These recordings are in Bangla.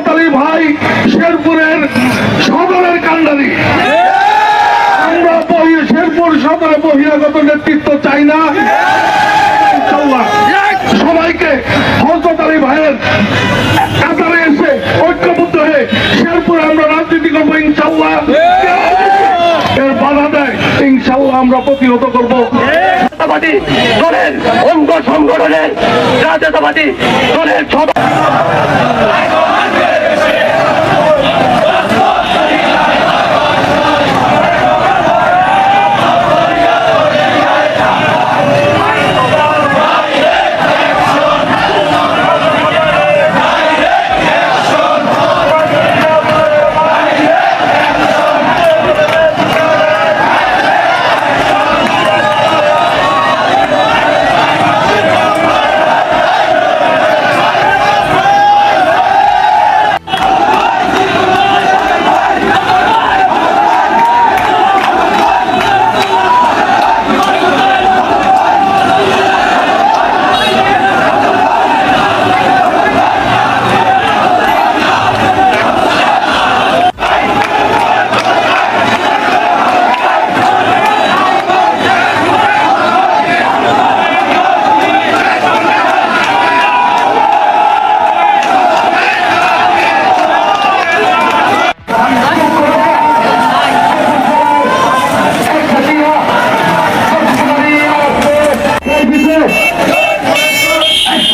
হজরত আলী ভাই শেরপুরের সদরের কান্ডারি আমরা শেরপুর সদরে বহিরাগত নেতৃত্ব চাই না। সবাইকে হজরত আলী ভাইয়ের কাতারে এসে ঐক্যবদ্ধ হয়ে শেরপুরে আমরা রাজনীতি করব ইনশাল্লাহ এর বাধা দেয় ইনশাল্লাহ আমরা প্রতিহত করব। জাতীয়তাবাদী দলের অঙ্গ সংগঠনের জাতীয়তাবাদী দলের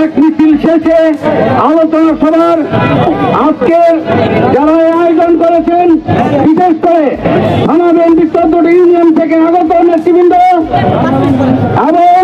এক মিছিল শেষে আলোচনা সভার আজকের যারা আয়োজন করেছেন বিশেষ করে থানা বিএনপির চোদ্দটি ইউনিয়ন থেকে আগত নেতৃবৃন্দ এবং